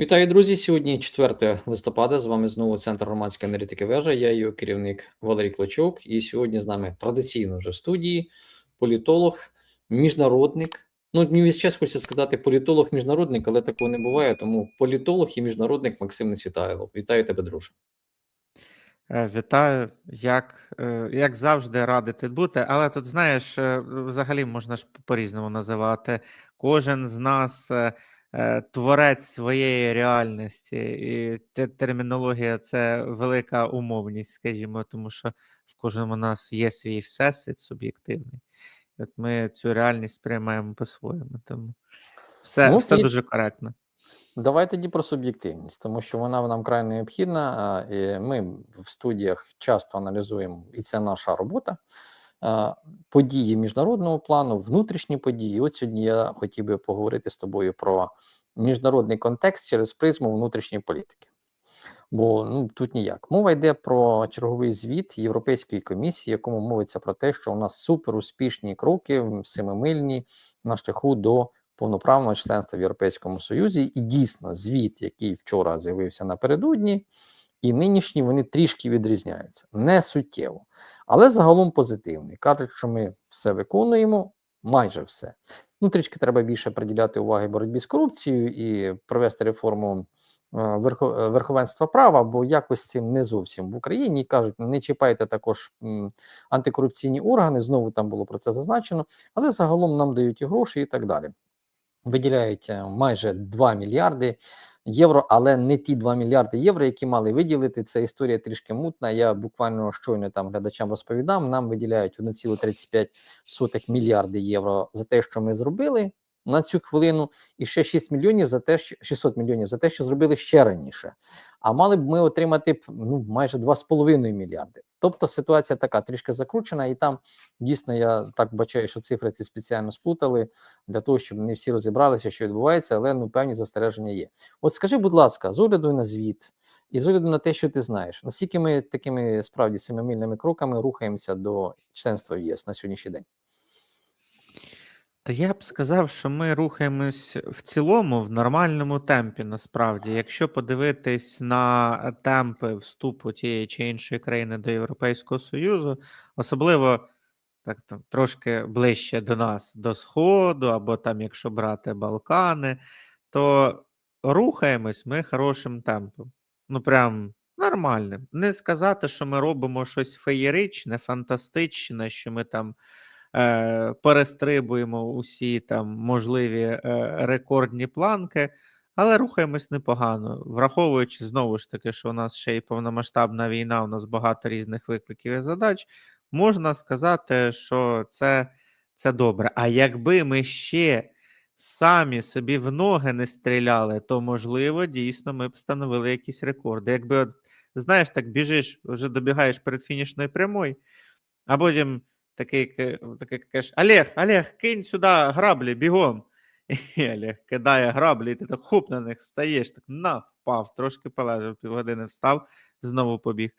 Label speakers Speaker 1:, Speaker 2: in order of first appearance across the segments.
Speaker 1: Вітаю, друзі! Сьогодні 4 листопада. З вами знову Центр громадської аналітики вежа. Я його керівник Валерій Клочок. І сьогодні з нами традиційно вже в студії політолог, міжнародник. Ну, мені час хочеться сказати політолог-міжнародник, але такого не буває. Тому політолог і міжнародник Максим Несвітайлов. Вітаю тебе, друже.
Speaker 2: Е, Вітаю, як е, як завжди, радий тут бути. Але тут, знаєш, е, взагалі можна ж по-різному називати. Кожен з нас творець своєї реальності, і термінологія це велика умовність, скажімо, тому що в кожному нас є свій всесвіт суб'єктивний. От ми цю реальність сприймаємо по-своєму. Тому все,
Speaker 1: Ну,
Speaker 2: все
Speaker 1: і
Speaker 2: дуже коректно.
Speaker 1: Давай тоді про суб'єктивність, тому що вона нам край необхідна. Ми в студіях часто аналізуємо, і це наша робота. Події міжнародного плану, внутрішні події. От сьогодні я хотів би поговорити з тобою про міжнародний контекст через призму внутрішньої політики. Бо ну тут ніяк. Мова йде про черговий звіт Європейської комісії, якому мовиться про те, що у нас супер успішні кроки, семимильні на шляху до повноправного членства в Європейському Союзі. І дійсно, звіт, який вчора з'явився напередодні, і нинішні вони трішки відрізняються, не суттєво, але загалом позитивний. Кажуть, що ми все виконуємо, майже все. Ну, трішки треба більше приділяти уваги боротьбі з корупцією і провести реформу е, е, верховенства права, бо якось цим не зовсім в Україні кажуть, не чіпайте також антикорупційні органи. Знову там було про це зазначено, але загалом нам дають і гроші і так далі. Виділяють е, майже 2 мільярди євро, але не ті 2 мільярди євро, які мали виділити. Це історія трішки мутна. Я буквально щойно там глядачам розповідав. Нам виділяють 1,35 мільярди євро за те, що ми зробили на цю хвилину, і ще 6 мільйонів за те, що 600 мільйонів за те, що зробили ще раніше. А мали б ми отримати ну майже 2,5 мільярди. Тобто ситуація така трішки закручена, і там дійсно я так бачаю, що цифри ці спеціально сплутали для того, щоб не всі розібралися, що відбувається, але ну певні застереження є. От скажи, будь ласка, з огляду на звіт і з огляду на те, що ти знаєш, наскільки ми такими справді семимильними кроками рухаємося до членства в ЄС на сьогоднішній день?
Speaker 2: Та я б сказав, що ми рухаємось в цілому в нормальному темпі. Насправді, якщо подивитись на темпи вступу тієї чи іншої країни до Європейського Союзу, особливо так там трошки ближче до нас, до Сходу, або там, якщо брати Балкани, то рухаємось ми хорошим темпом. Ну, прям нормальним. Не сказати, що ми робимо щось феєричне, фантастичне, що ми там е, перестрибуємо усі там можливі е, рекордні планки, але рухаємось непогано, враховуючи знову ж таки, що у нас ще й повномасштабна війна, у нас багато різних викликів і задач. Можна сказати, що це, це добре. А якби ми ще самі собі в ноги не стріляли, то можливо, дійсно, ми б встановили якісь рекорди. Якби, от, знаєш, так біжиш, вже добігаєш перед фінішною прямою, а потім такий, такий кажеш, Олег, Олег, кинь сюди граблі, бігом. І Олег кидає граблі, і ти так хоп на них стаєш, так на, впав, трошки полежав, півгодини встав, знову побіг.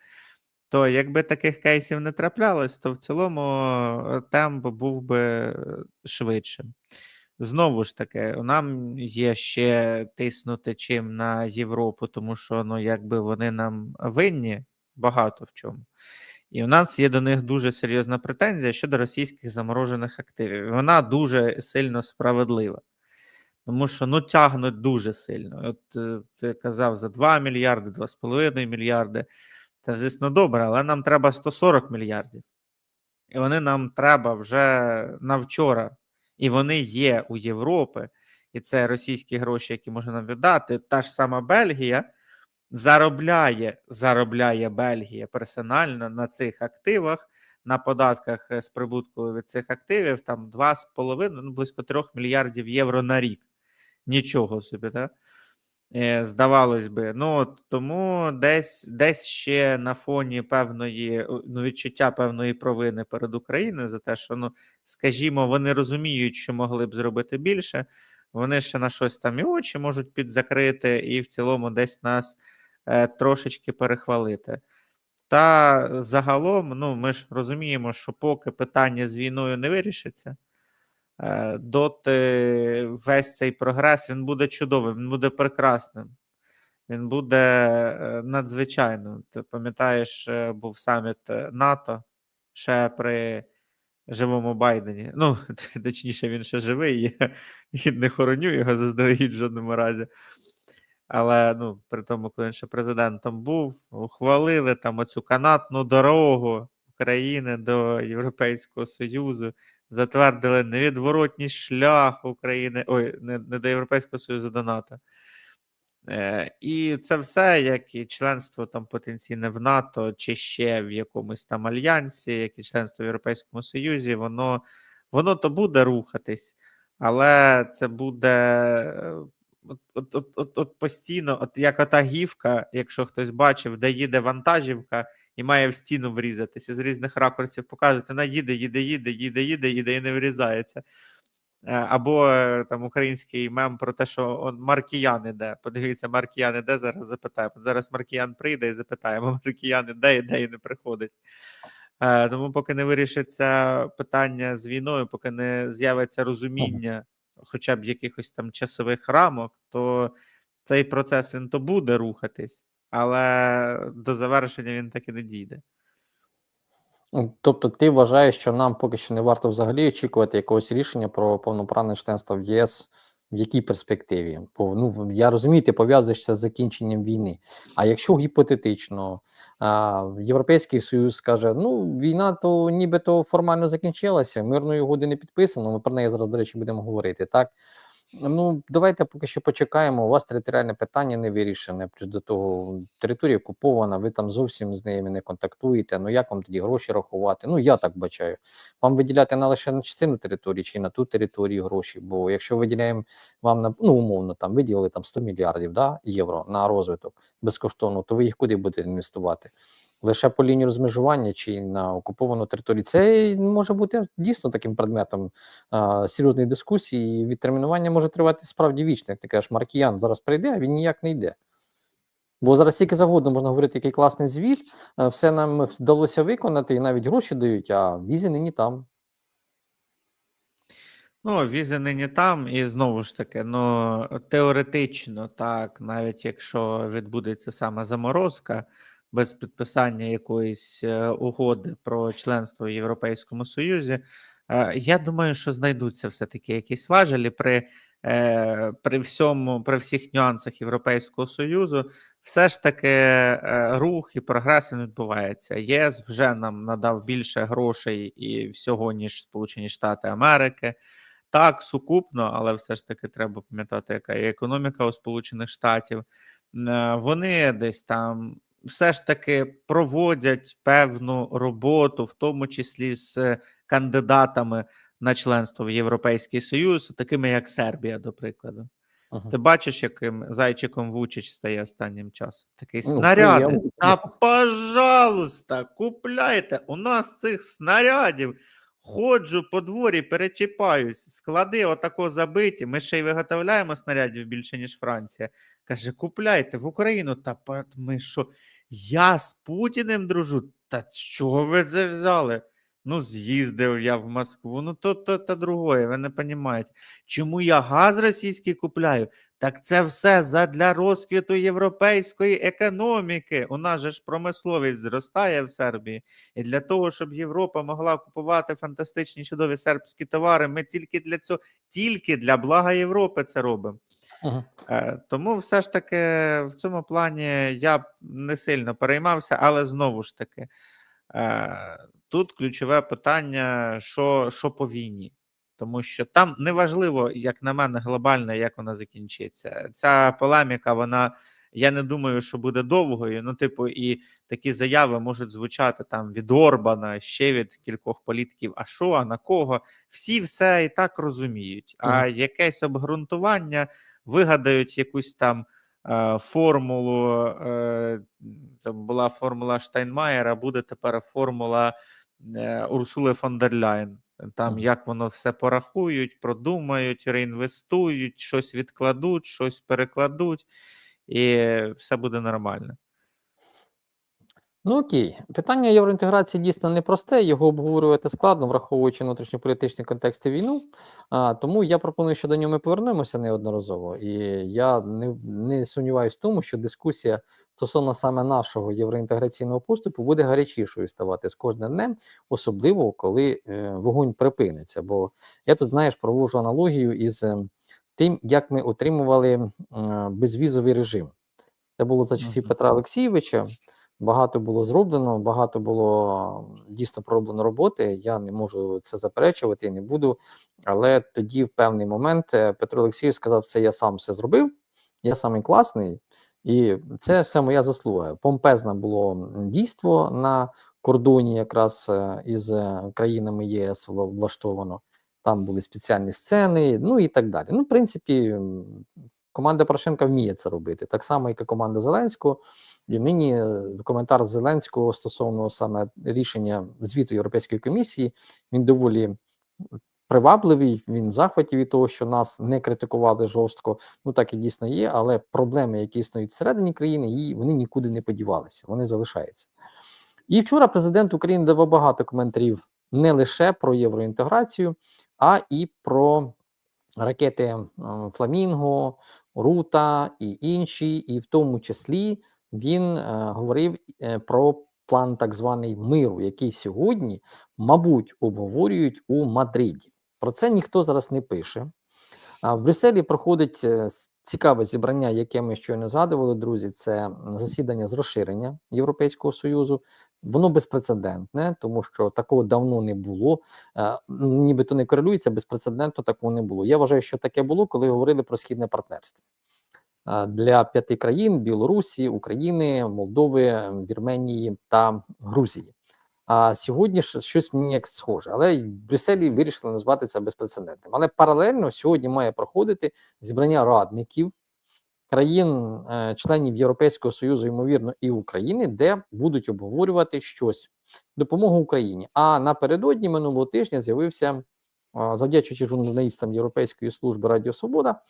Speaker 2: То якби таких кейсів не траплялось, то в цілому е, темп був би швидшим. Знову ж таки, нам є ще тиснути чим на Європу, тому що ну, якби вони нам винні багато в чому. І у нас є до них дуже серйозна претензія щодо російських заморожених активів. Вона дуже сильно справедлива. Тому що ну тягнуть дуже сильно. От е, ти казав за 2 мільярди, 2,5 мільярди. Це, звісно, добре, але нам треба 140 мільярдів. І вони нам треба вже на вчора. І вони є у Європи. І це російські гроші, які можна нам віддати. Та ж сама Бельгія заробляє, заробляє Бельгія персонально на цих активах, на податках е, з прибутку від цих активів, там 2,5, ну близько 3 мільярдів євро на рік. Нічого собі, так? Е, Здавалось би, ну от тому десь десь ще на фоні певної ну, відчуття певної провини перед Україною за те, що ну, скажімо, вони розуміють, що могли б зробити більше. Вони ще на щось там і очі можуть підзакрити, і в цілому десь нас трошечки перехвалити. Та загалом, ну ми ж розуміємо, що поки питання з війною не вирішиться, е, доти весь цей прогрес він буде чудовим, він буде прекрасним. він буде е, надзвичайним. Ти пам'ятаєш, е, був саміт е, НАТО ще при живому Байдені. Ну, точніше, він ще живий, я, не хороню його заздалегідь в жодному разі. Але ну, при тому, коли він ще президентом був, ухвалили там оцю канатну дорогу України до Європейського Союзу, затвердили невідворотній шлях України, ой, не, не до Європейського Союзу, до НАТО. Е, і це все, як і членство там потенційне в НАТО, чи ще в якомусь там альянсі, як і членство в Європейському Союзі, воно, воно то буде рухатись, але це буде е, от, от, от, от, от постійно, от як ота гівка, якщо хтось бачив, де їде вантажівка і має в стіну врізатися з різних ракурсів, показують, вона їде, їде, їде, їде, їде, їде і не врізається. Е, Або е, там український мем про те, що он Маркіян іде. Подивіться, Маркіян іде, зараз запитає. Зараз Маркіян прийде і запитає, Маркіян іде, іде і не приходить. Е, Тому, поки не вирішиться питання з війною, поки не з'явиться розуміння хоча б якихось там часових рамок, то цей процес він то буде рухатись, але до завершення він так і не дійде.
Speaker 1: Тобто ти вважаєш, що нам поки що не варто взагалі очікувати якогось рішення про повноправне членство в ЄС в якій перспективі? Бо ну я розумію, ти пов'язуєшся з закінченням війни. А якщо гіпотетично а, Європейський Союз скаже: ну війна то нібито формально закінчилася, мирної угоди не підписано. Ми про неї зараз, до речі, будемо говорити. Так ну давайте поки що почекаємо. У вас територіальне питання не вирішене. Плюс до того територія окупована, ви там зовсім з ними не контактуєте. Ну як вам тоді гроші рахувати? Ну я так бачаю. Вам виділяти на лише на частину території чи на ту територію гроші? Бо якщо виділяємо вам на ну умовно там виділили там 100 мільярдів да, євро на розвиток безкоштовно, то ви їх куди будете інвестувати? Лише по лінії розмежування чи на окуповану територію, це може бути дійсно таким предметом а, серйозної дискусії. і Відтермінування може тривати справді вічно. Як ти кажеш, Маркіян зараз прийде, а він ніяк не йде. Бо зараз тільки завгодно можна говорити, який класний звіт, все нам вдалося виконати, і навіть гроші дають, а візи нині там.
Speaker 2: Ну, візи нині там, і знову ж таки, ну теоретично, так, навіть якщо відбудеться саме заморозка без підписання якоїсь е, угоди про членство в Європейському Союзі, е, я думаю, що знайдуться все-таки якісь важелі при, е, при всьому, при всіх нюансах Європейського Союзу. Все ж таки рух і прогрес відбувається. ЄС вже нам надав більше грошей і всього, ніж Сполучені Штати Америки. Так, сукупно, але все ж таки треба пам'ятати, яка є економіка у Сполучених Штатів. Вони десь там все ж таки проводять певну роботу, в тому числі з кандидатами на членство в Європейський Союз, такими як Сербія, до прикладу.
Speaker 1: Ага.
Speaker 2: Ти бачиш, яким зайчиком Вучич стає останнім часом? Такий
Speaker 1: Ну,
Speaker 2: снаряди. Та пожалуйста, купляйте. У нас цих снарядів. Ходжу по дворі, перечіпаюсь, склади отако забиті. Ми ще й виготовляємо снарядів більше, ніж Франція. Каже: купляйте в Україну. Та ми що? Я з Путіним дружу. Та з чого ви це взяли? Ну, з'їздив я в Москву. Ну, то, то, то другое, ви не розумієте. Чому я газ російський купляю? Так це все задля розквіту європейської економіки. У нас же ж промисловість зростає в Сербії. І для того, щоб Європа могла купувати фантастичні чудові сербські товари, ми тільки для цього, тільки для блага Європи це робимо.
Speaker 1: Ага.
Speaker 2: Е, Тому все ж таки в цьому плані я не сильно переймався, але знову ж таки, е, тут ключове питання: що, що по війні. Тому що там неважливо, як на мене, глобально, як вона закінчиться. Ця полеміка, вона я не думаю, що буде довгою. Ну, типу, і такі заяви можуть звучати там від Орбана, ще від кількох політиків. А що, а на кого? Всі все і так розуміють. А
Speaker 1: Мгм.
Speaker 2: якесь обґрунтування вигадають якусь там е, формулу. Е, там була формула Штайнмаєра, буде тепер формула е, Урсули фон дер Ляйн. Там як воно все порахують, продумають, реінвестують, щось відкладуть, щось перекладуть, і все буде нормально.
Speaker 1: Ну окей, питання євроінтеграції дійсно непросте, його обговорювати складно, враховуючи внутрішньополітичний контекст і війну. А, тому я пропоную, що до нього ми повернемося неодноразово. І я не, не сумніваюся в тому, що дискусія стосовно саме нашого євроінтеграційного поступу буде гарячішою ставати з кожним днем, особливо коли е, вогонь припиниться. Бо я тут, знаєш, проводжу аналогію із е, тим, як ми отримували е, безвізовий режим. Це було за часів Петра Олексійовича. Багато було зроблено, багато було дійсно пророблено роботи. Я не можу це заперечувати не буду. Але тоді, в певний момент, е, Петро Олексійович сказав: це я сам все зробив, я самий класний, і це все моя заслуга. Помпезне було дійство на кордоні, якраз е, із е, країнами ЄС вла- влаштовано. Там були спеціальні сцени, ну і так далі. Ну, в принципі, команда Порошенка вміє це робити, так само, як і команда Зеленського. І нині е, коментар Зеленського стосовно саме рішення звіту Європейської комісії він доволі привабливий. Він в захваті від того, що нас не критикували жорстко. Ну так і дійсно є, але проблеми, які існують всередині країни, її вони нікуди не подівалися, вони залишаються. І вчора президент України давав багато коментарів не лише про євроінтеграцію, а і про ракети Фламінго, Рута і інші, і в тому числі він е, говорив е, про план так званий миру, який сьогодні, мабуть, обговорюють у Мадриді. Про це ніхто зараз не пише. А в Брюсселі проходить е, цікаве зібрання, яке ми щойно згадували, друзі. Це засідання з розширення Європейського союзу. Воно безпрецедентне, тому що такого давно не було. Е, Нібито не корелюється безпрецедентно, такого не було. Я вважаю, що таке було, коли говорили про східне партнерство. Для п'яти країн: Білорусі, України, Молдови, Вірменії та Грузії. А сьогодні ж щось мені як схоже, але в Брюсселі вирішили назвати це безпрецедентним. Але паралельно сьогодні має проходити зібрання радників країн, е, Європейського Союзу, ймовірно, і України, де будуть обговорювати щось допомогу Україні. А напередодні минулого тижня з'явився, е, завдячуючи журналістам Європейської служби Радіо Свобода,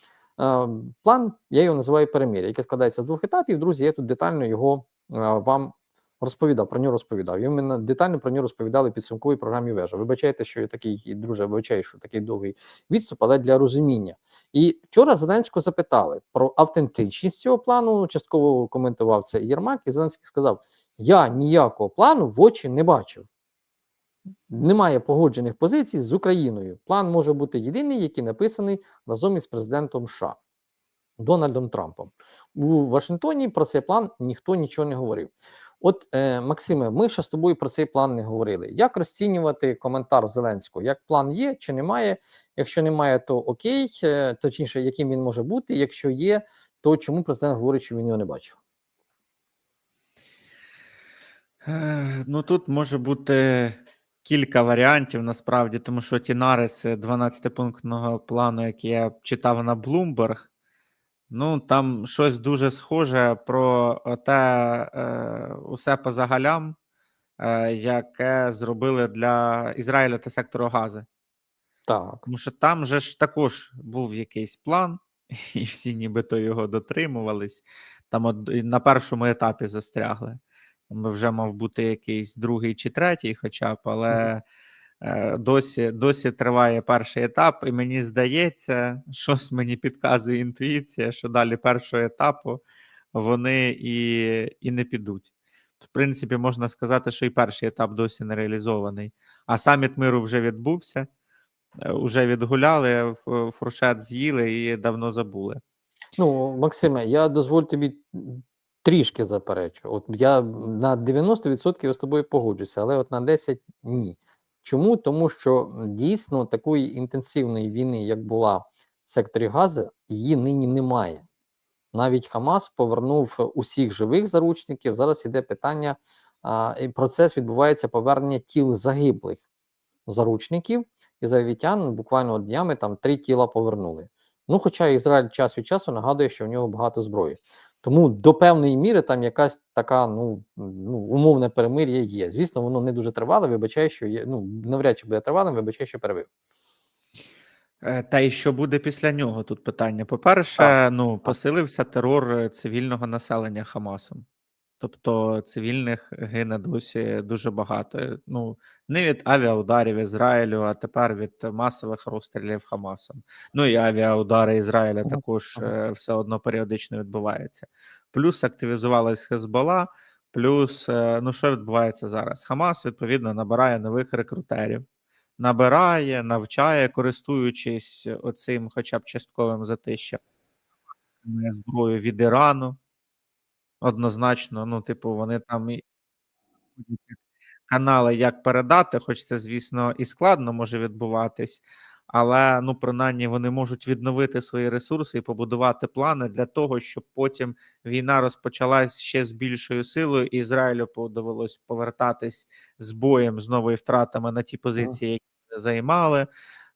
Speaker 1: план, я його називаю перемир'я, який складається з двох етапів. Друзі, я тут детально його е, вам розповідав, про нього розповідав. І ми детально про нього розповідали підсумковій програмі вежа. Вибачайте, що я такий, друже, вибачаю, що такий довгий відступ, але для розуміння. І вчора Зеленського запитали про автентичність цього плану. Частково коментував це Єрмак, і Зеленський сказав: Я ніякого плану в очі не бачив. Немає погоджених позицій з Україною. План може бути єдиний, який написаний разом із президентом США Дональдом Трампом. У Вашингтоні про цей план ніхто нічого не говорив. От, е, Максиме, ми ще з тобою про цей план не говорили. Як розцінювати коментар Зеленського? Як план є чи немає? Якщо немає, то окей, е, точніше, яким він може бути. Якщо є, то чому президент говорить, що він його не бачив?
Speaker 2: Е, Ну тут може бути кілька варіантів насправді, тому що ті нариси 12-пунктного плану, який я читав на Bloomberg, ну там щось дуже схоже про те е, усе по загалям, е, яке зробили для Ізраїля та сектору Гази.
Speaker 1: Так.
Speaker 2: Тому що там же ж також був якийсь план, і всі нібито його дотримувались. Там от на першому етапі застрягли. Вже мав бути якийсь другий чи третій, хоча б, але е, досі, досі триває перший етап, і мені здається, щось мені підказує інтуїція, що далі першого етапу вони і, і не підуть. В принципі, можна сказати, що і перший етап досі не реалізований. А саміт миру вже відбувся. Е, Уже відгуляли, фуршет з'їли і давно забули.
Speaker 1: Ну, Максиме, я дозволю тобі трішки заперечу. От я на 90% я з тобою погоджуся, але от на 10% ні. Чому? Тому що дійсно такої інтенсивної війни, як була в секторі Гази, її нині немає. Навіть Хамас повернув усіх живих заручників. Зараз іде питання, а, і процес відбувається повернення тіл загиблих заручників. Ізраїльтян буквально днями там три тіла повернули. Ну, хоча Ізраїль час від часу нагадує, що в нього багато зброї. Тому до певної міри там якась така ну, ну умовне перемир'я є. Звісно, воно не дуже тривале, вибачаю, що є. Ну навряд чи буде тривалим, вибачаю, що перебив.
Speaker 2: Е, Та й що буде після нього? Тут питання. По-перше, ну посилився терор е, цивільного населення Хамасом. Тобто цивільних гине досі дуже багато. Ну, не від авіаударів Ізраїлю, а тепер від масових розстрілів Хамасом. Ну і авіаудари Ізраїля також е, все одно періодично відбувається. Плюс активізувалась Хезбола, плюс, е, ну що відбувається зараз? Хамас, відповідно, набирає нових рекрутерів, набирає, навчає, користуючись оцим хоча б частковим затищем зброю від Ірану. Однозначно, ну, типу, вони там і канали, як передати, хоч це, звісно, і складно може відбуватись, але ну, принаймні вони можуть відновити свої ресурси і побудувати плани для того, щоб потім війна розпочалась ще з більшою силою, і Ізраїлю довелось повертатись з боєм з новими втратами на ті позиції, які займали.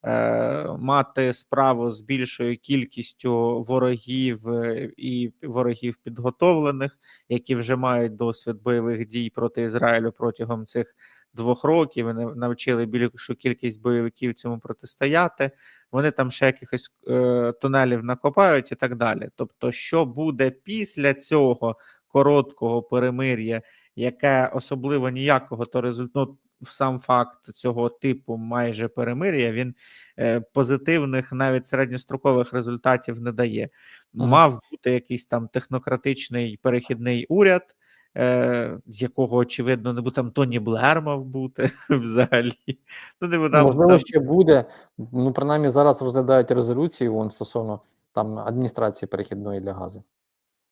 Speaker 2: Е, Мати справу з більшою кількістю ворогів е, і ворогів підготовлених, які вже мають досвід бойових дій проти Ізраїлю протягом цих двох років. Вони навчили більшу кількість бойовиків цьому протистояти. Вони там ще якихось е, тунелів накопають і так далі. Тобто, що буде після цього короткого перемир'я, яке особливо ніякого то результату. Сам факт цього типу майже перемир'я він е, позитивних, навіть середньострокових результатів не дає. Мав бути якийсь там технократичний перехідний уряд, е, з якого очевидно не буде там Тоні Блер мав бути взагалі. Ну, не там,
Speaker 1: Можливо,
Speaker 2: там,
Speaker 1: ще буде. Ну, принаймні, зараз розглядають резолюцію вон, стосовно там адміністрації перехідної для газу.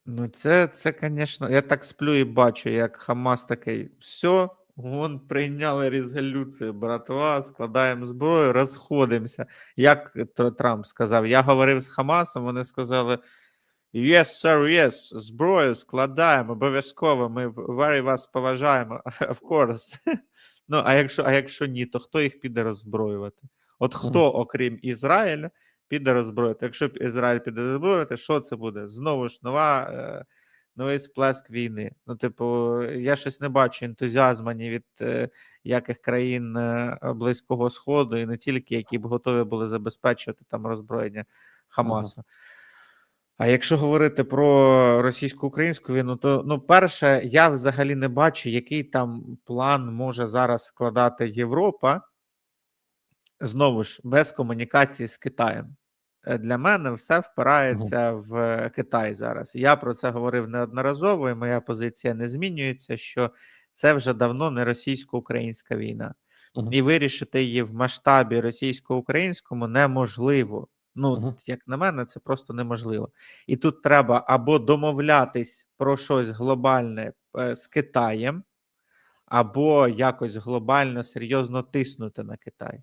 Speaker 2: ну це, це, звісно, я так сплю і бачу, як Хамас такий, все, вон прийняли резолюцію, братва, складаємо зброю, розходимося. Як Трамп сказав, я говорив з Хамасом, вони сказали. Yes, sir, yes, зброю складаємо обов'язково. Ми very вас поважаємо. Of course. Ну, а якщо, а якщо ні, то хто їх піде роззброювати? От хто, окрім Ізраїля, піде роззброювати? Якщо Ізраїль піде роззброювати, що це буде? Знову ж нова, е, новий сплеск війни. Ну, типу, я щось не бачу ентузіазму ні від е, яких країн е, Близького Сходу, і не тільки, які б готові були забезпечувати там роззброєння Хамасу. А якщо говорити про російсько-українську війну, то ну, перше, я взагалі не бачу, який там план може зараз складати Європа. Знову ж, без комунікації з Китаєм. Е, Для мене все впирається в Китай зараз. Я про це говорив неодноразово, і моя позиція не змінюється, що це вже давно не російсько-українська війна. І вирішити її в масштабі російсько-українському неможливо. Ну, як на мене, це просто неможливо. І тут треба або домовлятись про щось глобальне е, з Китаєм, або якось глобально серйозно тиснути на Китай.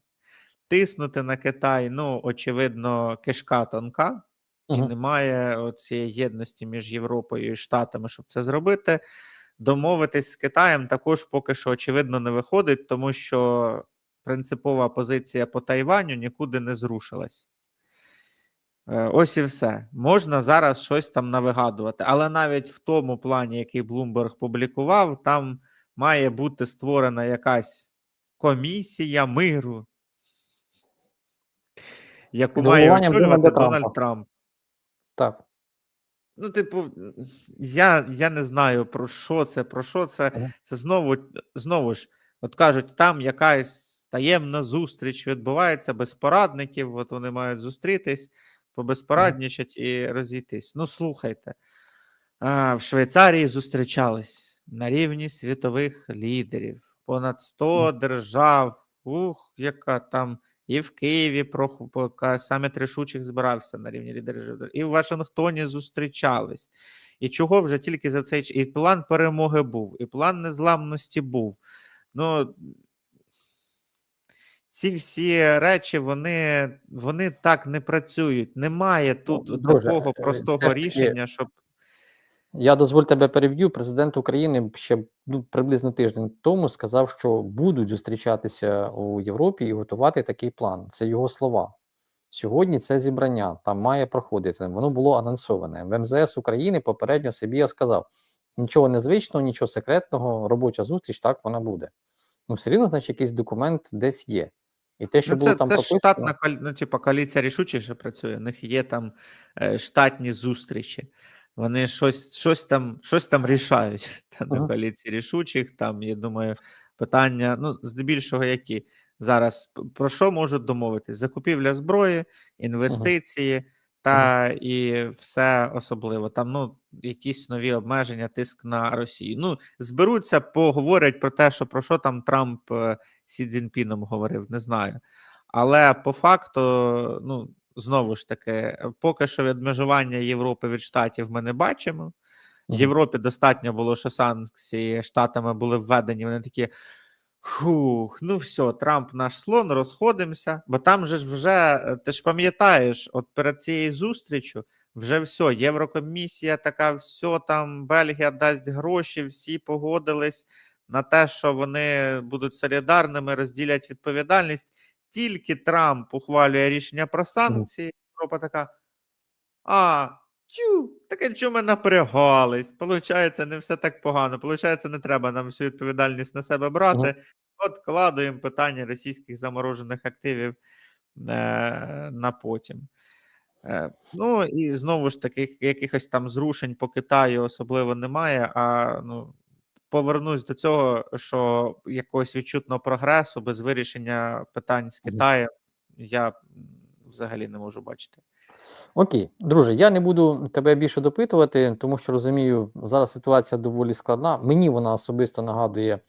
Speaker 2: Тиснути на Китай, ну, очевидно, кишка тонка, і
Speaker 1: Мгм.
Speaker 2: немає цієї єдності між Європою і Штатами, щоб це зробити. Домовитись з Китаєм також поки що, очевидно, не виходить, тому що принципова позиція по Тайваню нікуди не зрушилась. Е, Ось і все. Можна зараз щось там навигадувати, але навіть в тому плані, який Bloomberg публікував, там має бути створена якась комісія миру, яку має очолювати Дональд Трамп.
Speaker 1: Так.
Speaker 2: Ну, типу, я, я не знаю про що це, про що це. Це знову, знову ж, от кажуть, там якась таємна зустріч відбувається без порадників, от вони мають зустрітись, побезпораднічать і розійтись. Ну, слухайте, в Швейцарії зустрічались на рівні світових лідерів, понад 100 держав. Ух, яка там і в Києві про саміт рішучих збирався на рівні лідерів, і в Вашингтоні зустрічались. І чого вже тільки за цей і план перемоги був, і план незламності був. Ну ці всі речі вони, вони так не працюють. Немає тут
Speaker 1: Ну, друже,
Speaker 2: такого
Speaker 1: е,
Speaker 2: простого рішення, щоб
Speaker 1: Я дозволь тебе переб'ю. Президент України ще ну, приблизно тиждень тому сказав, що будуть зустрічатися у Європі і готувати такий план. Це його слова. Сьогодні це зібрання там має проходити. Воно було анонсоване. В МЗС України попередньо Сибія сказав: нічого незвичного, нічого секретного, робоча зустріч, так вона буде. Ну, все рівно, значить, якийсь документ десь є. І те, що
Speaker 2: Ну,
Speaker 1: було
Speaker 2: це,
Speaker 1: там
Speaker 2: це
Speaker 1: прописано,
Speaker 2: штатна ну, типу, коаліція рішучих же працює. У них є там е, штатні зустрічі. Вони щось, щось там, щось там рішають та на коаліції рішучих. Там, я думаю, питання, ну, здебільшого, які зараз про що можуть домовитись? Закупівля зброї, інвестиції та і все особливо. Там ну, якісь нові обмеження, тиск на Росію. Ну, зберуться, поговорять про те, що про що там Трамп е, Сі Цзіньпіном говорив, не знаю. Але по факту, ну знову ж таки, поки що відмежування Європи від штатів ми не бачимо.
Speaker 1: Мгм.
Speaker 2: Європі достатньо було, що санкції штатами були введені. Вони такі. Хух, ну все, Трамп наш слон, розходимося. Бо там же ж вже, е, ти ж пам'ятаєш, от перед цією зустрічю вже все, Єврокомісія така, все там, Бельгія дасть гроші, всі погодились на те, що вони будуть солідарними, розділять відповідальність. Тільки Трамп ухвалює рішення про санкції. Європа така. А, тю, таке чому ми напрягались? Получається, не все так погано. Получається, не треба нам всю відповідальність на себе брати.
Speaker 1: Мгм.
Speaker 2: Откладуємо питання російських заморожених активів е, на потім. Е, ну і знову ж таки, якихось там зрушень по Китаю особливо немає. А ну, повернусь до цього, що якогось відчутного прогресу без вирішення питань з. Китаєм я взагалі не можу бачити.
Speaker 1: Окей, друже, я не буду тебе більше допитувати, тому що розумію, зараз ситуація доволі складна. Мені вона особисто нагадує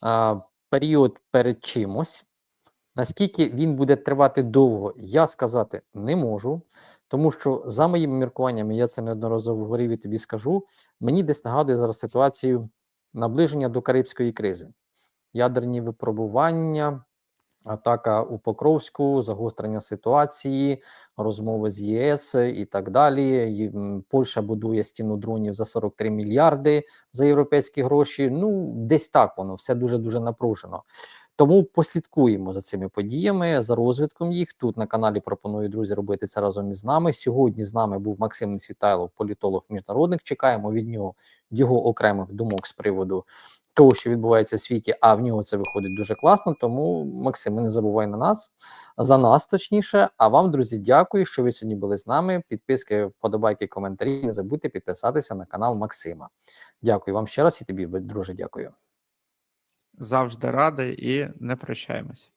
Speaker 1: а, період перед чимось. Наскільки він буде тривати довго, я сказати не можу, тому що за моїми міркуваннями, я це неодноразово говорив і тобі скажу. Мені десь нагадує зараз ситуацію наближення до Карибської кризи, ядерні випробування, атака у Покровську, загострення ситуації, розмови з ЄС і так далі. Польща будує стіну дронів за 43 мільярди за європейські гроші. Ну, десь так воно все дуже дуже напружено. Тому послідкуємо за цими подіями, за розвитком їх. Тут на каналі пропоную друзі робити це разом із нами. Сьогодні з нами був Максим Несвітайлов, політолог міжнародник. Чекаємо від нього його окремих думок з приводу того, що відбувається в світі, а в нього це виходить дуже класно. Тому Максим, не забувай на нас за нас, точніше. А вам, друзі, дякую, що ви сьогодні були з нами. Підписки, вподобайки, коментарі. Не забудьте підписатися на канал Максима. Дякую вам ще раз і тобі, друже. Дякую.
Speaker 2: Завжди радий і не прощаємось.